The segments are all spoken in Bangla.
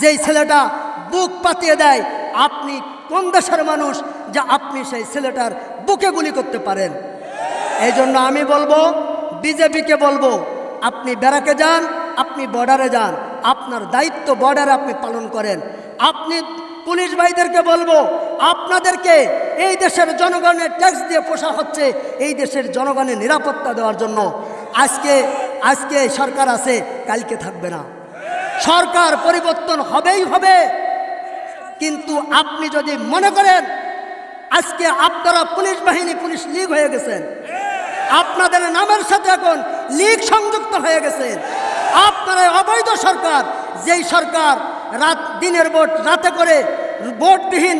যেই ছেলেটা বুক পাতিয়ে দেয়, আপনি কোন দেশের মানুষ যে আপনি সেই ছেলেটার বুকে গুলি করতে পারেন? এই জন্য আমি বলব, বিজেপিকে বলব, আপনি বেড়াকে যান, আপনি বর্ডারে যান। আপনার দায়িত্ব বর্ডারে আপনি পালন করেন। আপনি পুলিশ ভাইদেরকে বলব, আপনাদেরকে এই দেশের জনগণের ট্যাক্স দিয়ে পোষা হচ্ছে এই দেশের জনগণের নিরাপত্তা দেওয়ার জন্য। আজকে আজকে সরকার আছে, কালকে থাকবে না। সরকার পরিবর্তন হবেই হবে। কিন্তু আপনি যদি মনে করেন, আজকে আপনারা পুলিশ বাহিনী, পুলিশ লীগ হয়ে গেছেন। আপনাদের নামের সাথে এখন লীগ সংযুক্ত হয়ে গেছে আপনারা অবৈধ সরকার, যেই সরকার রাত, দিনের ভোট, রাতে করে ভোটবিহীন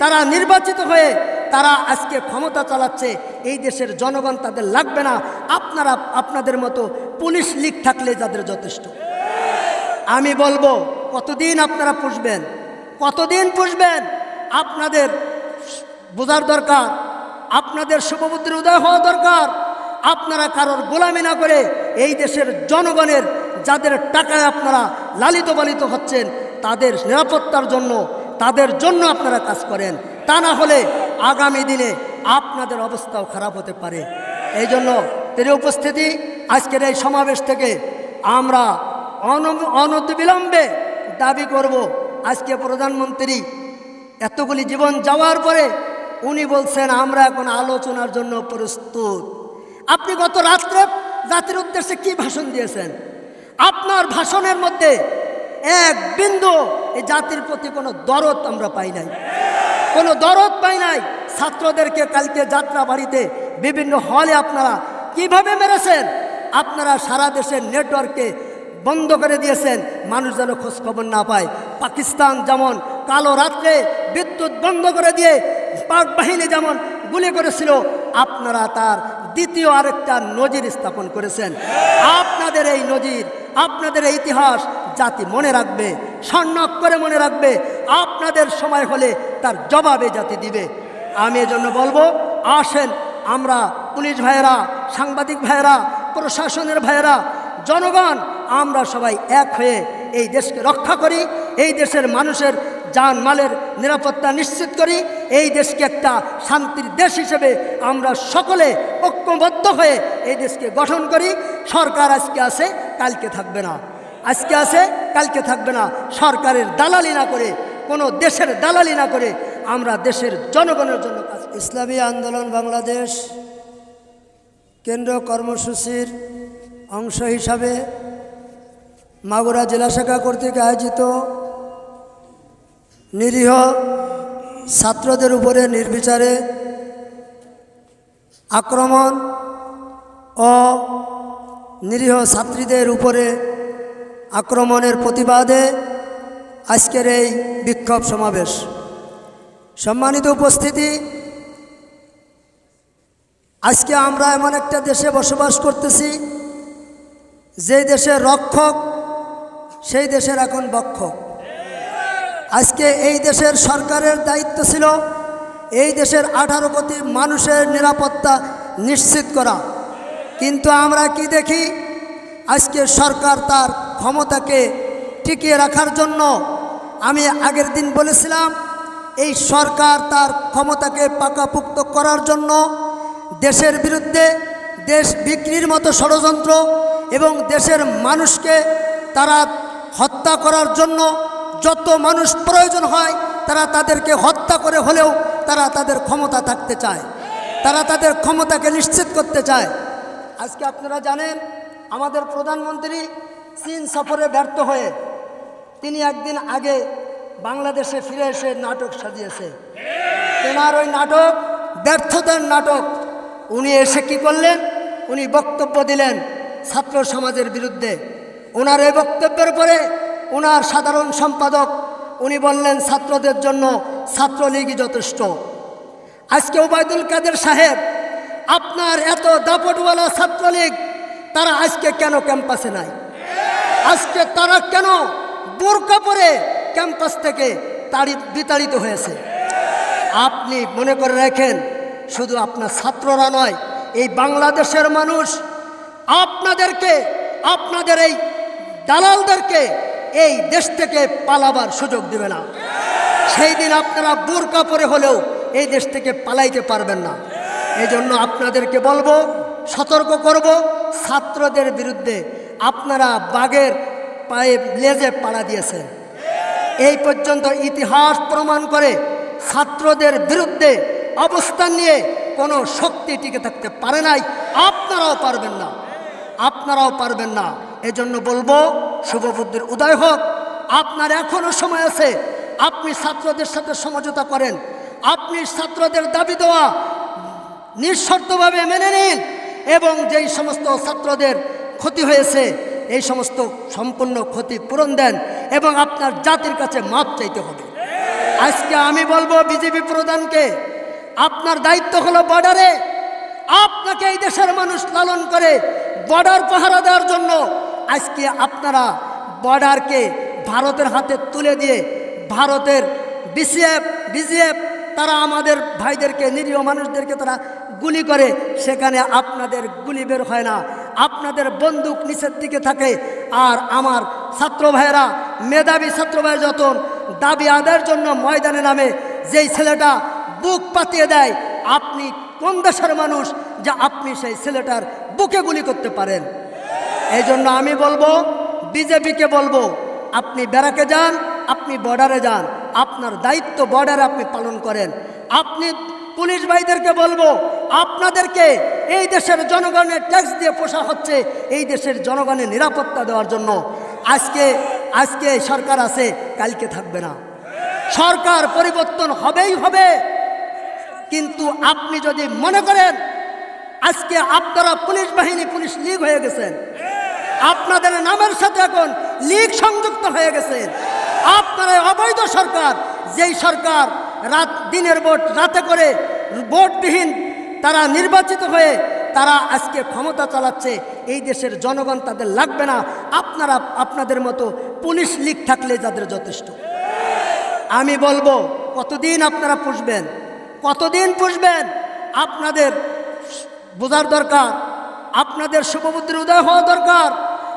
তারা নির্বাচিত হয়ে তারা আজকে ক্ষমতা চালাচ্ছে, এই দেশের জনগণ তাদের লাগবে না। আপনারা, আপনাদের মতো পুলিশ লীগ থাকলে যাদের যথেষ্ট। আমি বলব, কতদিন আপনারা পুষবেন? কতদিন পুষবেন? আপনাদের বোঝার দরকার, আপনাদের শুভবুদ্ধির উদয় হওয়া দরকার। আপনারা কারোর গোলামি না করে এই দেশের জনগণের যাদের টাকায় আপনারা লালিত পালিত হচ্ছেন, তাদের নিরাপত্তার জন্য, তাদের জন্য আপনারা কাজ করেন। তা না হলে আগামী দিনে আপনাদের অবস্থাও খারাপ হতে পারে। এই জন্য তিনি উপস্থিতি, আজকের এই সমাবেশ থেকে আমরা অনতিবিলম্বে দাবি করব, আজকে প্রধানমন্ত্রী এতগুলি জীবন যাওয়ার পরে উনি বলছেন, আমরা এখন আলোচনার জন্য প্রস্তুত। আপনি গত রাত্রে জাতির উদ্দেশ্যে কি ভাষণ দিয়েছেন? আপনার ভাষণের মধ্যে এক বিন্দু এই জাতির প্রতি কোনো দরদ আমরা পাই নাই। কোনো দরদ পাই নাই। ছাত্রদেরকে কালকে যাত্রা বাড়িতে বিভিন্ন হলে আপনারা কীভাবে মেরেছেন? আপনারা সারা দেশের নেটওয়ার্কে বন্ধ করে দিয়েছেন। মানুষ যেন খোঁজখবর না পায়। পাকিস্তান যেমন কালো রাত্রে বিদ্যুৎ বন্ধ করে দিয়ে পাক বাহিনী যেমন গুলি করেছিল, আপনারা তার দ্বিতীয় আরেকটা নজির স্থাপন করেছেন। আপনাদের এই নজির, আপনাদের এই ইতিহাস জাতি মনে রাখবে স্বর্ণক করে মনে রাখবে। আপনাদের সময় হলে তার জবাবে জাতি দিবে। আমি এজন্য বলব, আসেন আমরা পুলিশ ভাইয়েরা, সাংবাদিক ভাইয়েরা, প্রশাসনের ভাইয়েরা, জনগণ আমরা সবাই এক হয়ে এই দেশকে রক্ষা করি, এই দেশের মানুষের যান মালের নিরাপত্তা নিশ্চিত করি, এই দেশকে একটা শান্তির দেশ হিসেবে আমরা সকলে ঐক্যবদ্ধ হয়ে এই দেশকে গঠন করি। সরকার আজকে আছে, কালকে থাকবে না। আজকে আছে, কালকে থাকবে না। সরকারের দালালি না করে, কোনো দেশের দালালি না করে আমরা দেশের জনগণের জন্য কাজ ইসলামী আন্দোলন বাংলাদেশ কেন্দ্র কর্মসূচির অংশ হিসাবে মাগুরা জেলা শাখা কর্তৃক আয়োজিত নিরীহ ছাত্রদের উপরে নির্বিচারে আক্রমণ ও নিরীহ ছাত্রীদের উপরে আক্রমণের প্রতিবাদে আজকের এই বিক্ষোভ সমাবেশ। সম্মানিত উপস্থিতি, আজকে আমরা এমন একটা দেশে বসবাস করতেছি, যে দেশের রক্ষক সেই দেশের এখন বক্ষ। আজকে এই দেশের সরকারের দায়িত্ব ছিল এই দেশের আঠারো কোটি মানুষের নিরাপত্তা নিশ্চিত করা। কিন্তু আমরা কি দেখি? আজকে সরকার তার ক্ষমতাকে টিকিয়ে রাখার জন্য আমি আগের দিন বলেছিলাম, এই সরকার তার ক্ষমতাকে পাকাপুক্ত করার জন্য দেশের বিরুদ্ধে দেশ বিক্রির মতো ষড়যন্ত্র এবং দেশের মানুষকে তারা হত্যা করার জন্য যত মানুষ প্রয়োজন হয়, তারা তাদেরকে হত্যা করে হলেও তারা তাদের ক্ষমতা থাকতে চায়। তারা তাদের ক্ষমতাকে নিশ্চিত করতে চায়। আজকে আপনারা জানেন, আমাদের প্রধানমন্ত্রী চীন সফরে ব্যর্থ হয়ে তিনি একদিন আগে বাংলাদেশে ফিরে এসে নাটক সাজিয়েছে। তেনার ওই নাটক, ব্যর্থতার নাটক, উনি এসে কি করলেন? উনি বক্তব্য দিলেন ছাত্র সমাজের বিরুদ্ধে। ওনার এই বক্তব্যের পরে ওনার সাধারণ সম্পাদক, উনি বললেন, ছাত্রদের জন্য ছাত্রলীগই যথেষ্ট। আজকে ওবায়দুল কাদের সাহেব, আপনার এত দাপটওয়ালা ছাত্রলীগ, তারা আজকে কেন ক্যাম্পাসে নাই? আজকে তারা কেন বোরকা পরে ক্যাম্পাস থেকে তাড়ি, বিতাড়িত হয়েছে? আপনি মনে করে রাখেন, শুধু আপনার ছাত্ররা নয়, এই বাংলাদেশের মানুষ, আপনাদেরকে, আপনাদের এই দালালদেরকে এই দেশ থেকে পালাবার সুযোগ দেবে না। সেই দিন আপনারা বোরকা পরে হলেও এই দেশ থেকে পালাইতে পারবেন না। এই জন্য আপনাদেরকে বলব, সতর্ক করব, ছাত্রদের বিরুদ্ধে আপনারা বাঘের পায়ে লেজে পাড়া দিয়েছেন। এই পর্যন্ত ইতিহাস প্রমাণ করে ছাত্রদের বিরুদ্ধে অবস্থান নিয়ে কোনো শক্তি টিকে থাকতে পারে নাই। আপনারাও পারবেন না। আপনারাও পারবেন না। এজন্য বলব, শুভবুদ্ধির উদয় হোক। আপনার এখনও সময় আছে। আপনি ছাত্রদের সাথে সমঝোতা করেন। আপনি ছাত্রদের দাবি দেওয়া নিঃশর্তভাবে মেনে নিন এবং যেই সমস্ত ছাত্রদের ক্ষতি হয়েছে, এই সমস্ত সম্পূর্ণ ক্ষতি পূরণ দেন এবং আপনার জাতির কাছে মাপ চাইতে হবে। আজকে আমি বলব, বিজেপি প্রধানকে, আপনার দায়িত্ব হলো বর্ডারে। আপনাকে এই দেশের মানুষ লালন করে বর্ডার পাহারা দেওয়ার জন্য আজকে আপনারা বর্ডারকে ভারতের হাতে তুলে দিয়ে ভারতের বিসিএফ বিজিএফ তারা আমাদের ভাইদেরকে, নিরীহ মানুষদেরকে তারা গুলি করে, সেখানে আপনাদের গুলি বের হয় না। আপনাদের বন্দুক নিচের দিকে থাকে। আর আমার ছাত্র ভাইয়েরা, মেধাবী ছাত্র ভাই যতন, দাবি আদায়ের জন্য ময়দানে নামে, যেই ছেলেটা বুক পাতিয়ে দেয়, আপনি কোন দেশের মানুষ যে আপনি সেই ছেলেটার বুকে গুলি করতে পারেন? এই জন্য আমি বলব, বিজেপিকে বলব, আপনি ব্যারাকে যান, আপনি বর্ডারে যান। আপনার দায়িত্ব বর্ডারে আপনি পালন করেন। আপনি পুলিশ ভাইদেরকে বলব, আপনাদেরকে এই দেশের জনগণের ট্যাক্স দিয়ে পোষা হচ্ছে এই দেশের জনগণের নিরাপত্তা দেওয়ার জন্য। আজকে আজকে সরকার আছে, কালকে থাকবে না। সরকার পরিবর্তন হবেই হবে। কিন্তু আপনি যদি মনে করেন, আজকে আপনারা পুলিশ বাহিনী, পুলিশ লীগ হয়ে গেছেন। আপনাদের নামের সাথে এখন লীগ সংযুক্ত হয়ে গেছে। আপনারা অবৈধ সরকার, যেই সরকার রাত দিনের ভোট, রাতে করে ভোটবিহীন তারা নির্বাচিত হয়ে তারা আজকে ক্ষমতা চালাচ্ছে, এই দেশের জনগণ তাদের লাগবে না। আপনারা আপনাদের মতো পুলিশ লীগ থাকলে তাদের যথেষ্ট। আমি বলব, কতদিন আপনারা পুষবেন? কতদিন পুষবেন? আপনাদের বোঝার দরকার, আপনাদের শুভবুদ্ধির উদয় হওয়া দরকার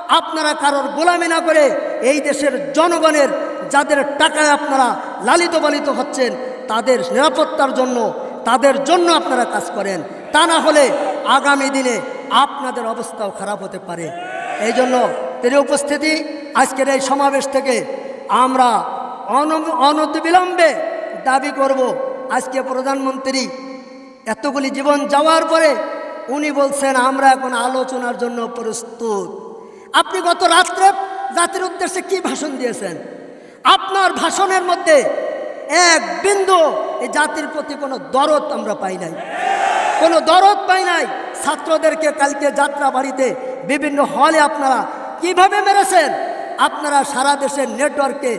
আপনারা কারোর গোলামি না করে এই দেশের জনগণের যাদের টাকায় আপনারা লালিত পালিত হচ্ছেন, তাদের নিরাপত্তার জন্য, তাদের জন্য আপনারা কাজ করেন। তা না হলে আগামী দিনে আপনাদের অবস্থাও খারাপ হতে পারে। এই জন্য তেরে উপস্থিতি, আজকের এই সমাবেশ থেকে আমরা অন- অনতিবিলম্বে দাবি করব, আজকে প্রধানমন্ত্রী এতগুলি জীবন যাওয়ার পরে উনি বলছেন, আমরা এখন আলোচনার জন্য প্রস্তুত। আপনি গত রাত্রে জাতির উদ্দেশ্যে কি ভাষণ দিয়েছেন? আপনার ভাষণের মধ্যে এক বিন্দু এই জাতির প্রতি কোনো দরদ আমরা পাই নাই। কোনো দরদ পাই নাই। ছাত্রদেরকে কালকে যাত্রা বাড়িতে বিভিন্ন হলে আপনারা কীভাবে মেরেছেন? আপনারা সারা দেশের নেটওয়ার্কে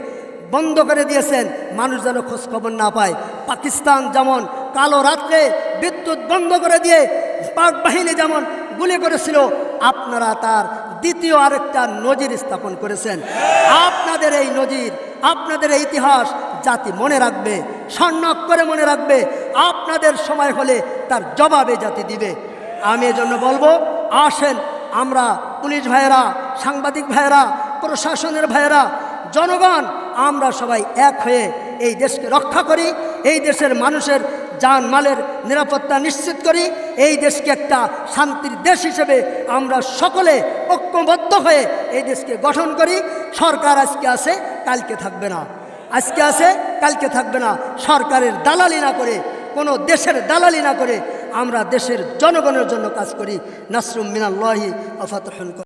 বন্ধ করে দিয়েছেন। মানুষ যেন খোঁজখবর না পায়। পাকিস্তান যেমন কালো রাত্রে বিদ্যুৎ বন্ধ করে দিয়ে পাক বাহিনী যেমন গুলি করেছিল, আপনারা তার দ্বিতীয় আরেকটা নজির স্থাপন করেছেন। আপনাদের এই নজির, আপনাদের এই ইতিহাস জাতি মনে রাখবে স্বর্ণক করে মনে রাখবে, আপনাদের সময় হলে তার জবাবে জাতি দিবে। আমি এজন্য বলব, আসেন আমরা পুলিশ ভাইয়েরা, সাংবাদিক ভাইয়েরা, প্রশাসনের ভাইয়েরা, জনগণ, আমরা সবাই এক হয়ে এই দেশকে রক্ষা করি, এই দেশের মানুষের যান মালের নিরাপত্তা নিশ্চিত করি। এই দেশকে একটা শান্তির দেশ হিসেবে আমরা সকলে ঐক্যবদ্ধ হয়ে এই দেশকে গঠন করি। সরকার আজকে আছে, কালকে থাকবে না। আজকে আছে, কালকে থাকবে না। সরকারের দালালি না করে, কোনো দেশের দালালি না করে আমরা দেশের জনগণের জন্য কাজ করি। নাসরুম মিনাল্লাহি আফাতহন